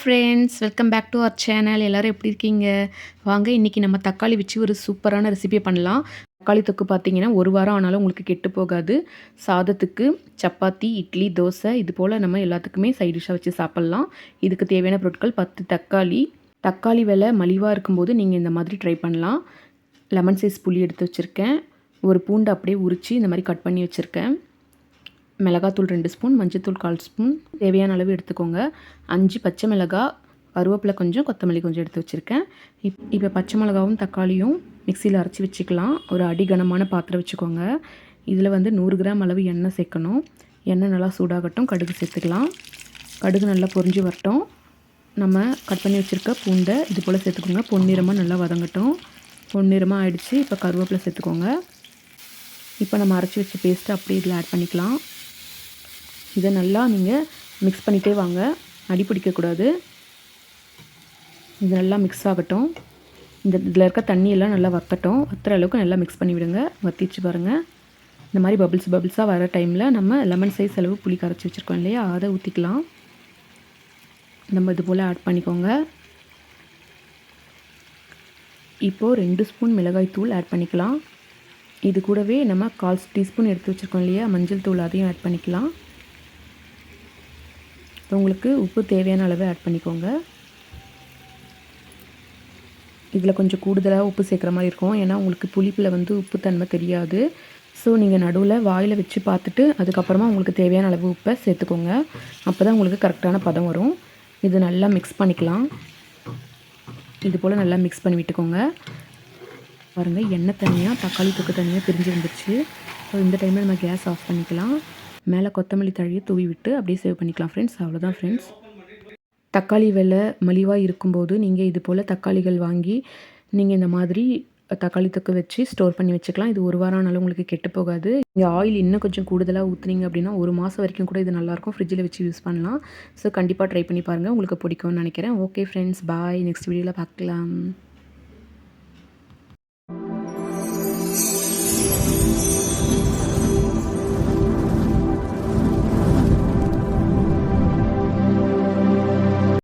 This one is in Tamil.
Friends welcome back to our channel எல்லோரும் எப்படி இருக்கீங்க? வாங்க இன்றைக்கி நம்ம தக்காளி வச்சு ஒரு சூப்பரான ரெசிபியை பண்ணலாம். தக்காளி தொக்கு பார்த்தீங்கன்னா ஒரு வாரம் ஆனாலும் உங்களுக்கு கெட்டு போகாது. சாதத்துக்கு சப்பாத்தி இட்லி தோசை இது போல் நம்ம எல்லாத்துக்குமே சைட் டிஷ்ஷாக வச்சு சாப்பிட்லாம். இதுக்கு தேவையான பொருட்கள் பத்து தக்காளி. தக்காளி விலை மலிவாக இருக்கும்போது நீங்கள் இந்த மாதிரி ட்ரை பண்ணலாம். லெமன் சைஸ் புளி எடுத்து வச்சுருக்கேன். ஒரு பூண்டு அப்படியே உரித்து இந்த மாதிரி கட் பண்ணி வச்சுருக்கேன். மிளகாத்தூள் ரெண்டு ஸ்பூன் மஞ்சத்தூள் கால் ஸ்பூன். தேவையான அளவு எடுத்துக்கோங்க. அஞ்சு பச்சை மிளகாய் கருவேப்பிலை கொஞ்சம் கொத்தமல்லி கொஞ்சம் எடுத்து வச்சுருக்கேன். இப் இப்போ பச்சை மிளகாவும் தக்காளியும் மிக்சியில் அரைச்சி வச்சுக்கலாம். ஒரு அடி கனமான பாத்திரம் வச்சுக்கோங்க. இதில் வந்து நூறு கிராம் அளவு எண்ணெய் சேர்க்கணும். எண்ணெய் நல்லா சூடாகட்டும் கடுகு சேர்த்துக்கலாம். கடுகு நல்லா பொரிஞ்சு வரட்டும். நம்ம கட் பண்ணி வச்சுருக்க பூண்டை இது போல் சேர்த்துக்கோங்க. பொன்னிறமாக நல்லா வதங்கட்டும். பொன்னிறமாக ஆயிடுச்சு. இப்போ கருவேப்பிலை சேர்த்துக்கோங்க. இப்போ நம்ம அரைச்சி வச்ச பேஸ்ட்டை அப்படியே இதில் ஆட் பண்ணிக்கலாம். இதை நல்லா நீங்கள் மிக்ஸ் பண்ணிகிட்டே வாங்க. அடி பிடிக்கக்கூடாது இது நல்லா மிக்ஸ் ஆகட்டும். இந்த இதில் இருக்க தண்ணியெல்லாம் நல்லா வற்றட்டும் வற்றுற அளவுக்கு நல்லா மிக்ஸ் பண்ணி விடுங்க. வற்றிச்சு பாருங்கள் இந்த மாதிரி பபிள்ஸ் பபிள்ஸாக வர டைமில் நம்ம லெமன் சைஸ் அளவு புளி கரைச்சி வச்சுருக்கோம் இல்லையா? அதை ஊற்றிக்கலாம் நம்ம இது போல் ஆட் பண்ணிக்கோங்க. இப்போது ரெண்டு ஸ்பூன் மிளகாய் தூள் ஆட் பண்ணிக்கலாம். இது கூடவே நம்ம கால் டீஸ்பூன் எடுத்து வச்சுருக்கோம் இல்லையா? மஞ்சள் தூள் அதையும் ஆட் பண்ணிக்கலாம். உங்களுக்கு உப்பு தேவையான அளவு ஆட் பண்ணிக்கோங்க. இதில் கொஞ்சம் கூடுதலாக உப்பு சேர்க்குற மாதிரி இருக்கும். ஏன்னா உங்களுக்கு புளிப்பில் வந்து உப்பு தன்மை தெரியாது. ஸோ நீங்கள் நடுவில் வாயில் வச்சு பார்த்துட்டு அதுக்கப்புறமா உங்களுக்கு தேவையான அளவு உப்பை சேர்த்துக்கோங்க. அப்போ தான் உங்களுக்கு கரெக்டான பதம் வரும். இது நல்லா மிக்ஸ் பண்ணிக்கலாம். இது போல் நல்லா மிக்ஸ் பண்ணி விட்டுக்கோங்க. பாருங்கள் எண்ணெய் தனியாக தக்காளி தொக்கு தனியாக பிரிஞ்சு வந்துருச்சு. ஸோ இந்த டைமில் நம்ம கேஸ் ஆஃப் பண்ணிக்கலாம். மேலே கொத்தமல்லி தழையை தூவி விட்டு அப்படியே சேவ் பண்ணிக்கலாம் ஃப்ரெண்ட்ஸ் அவ்வளோதான் ஃப்ரெண்ட்ஸ் தக்காளி விலை மலிவாக இருக்கும்போது நீங்கள் இது போல் தக்காளிகள் வாங்கி நீங்கள் இந்த மாதிரி தக்காளி தொக்கு வச்சு ஸ்டோர் பண்ணி வச்சுக்கலாம். இது ஒரு வாரம் ஆனாலும் உங்களுக்கு கெட்டு போகாது. நீங்கள் ஆயில் இன்னும் கொஞ்சம் கூடுதலாக ஊற்றுனீங்க அப்படின்னா ஒரு மாதம் வரைக்கும் கூட இது நல்லாயிருக்கும். ஃப்ரிட்ஜில் வச்சு யூஸ் பண்ணலாம். ஸோ கண்டிப்பாக ட்ரை பண்ணி பாருங்கள் உங்களுக்கு பிடிக்கும்னு நினைக்கிறேன். ஓகே ஃப்ரெண்ட்ஸ் பாய் நெக்ஸ்ட் வீடியோவில் பார்க்கலாம்.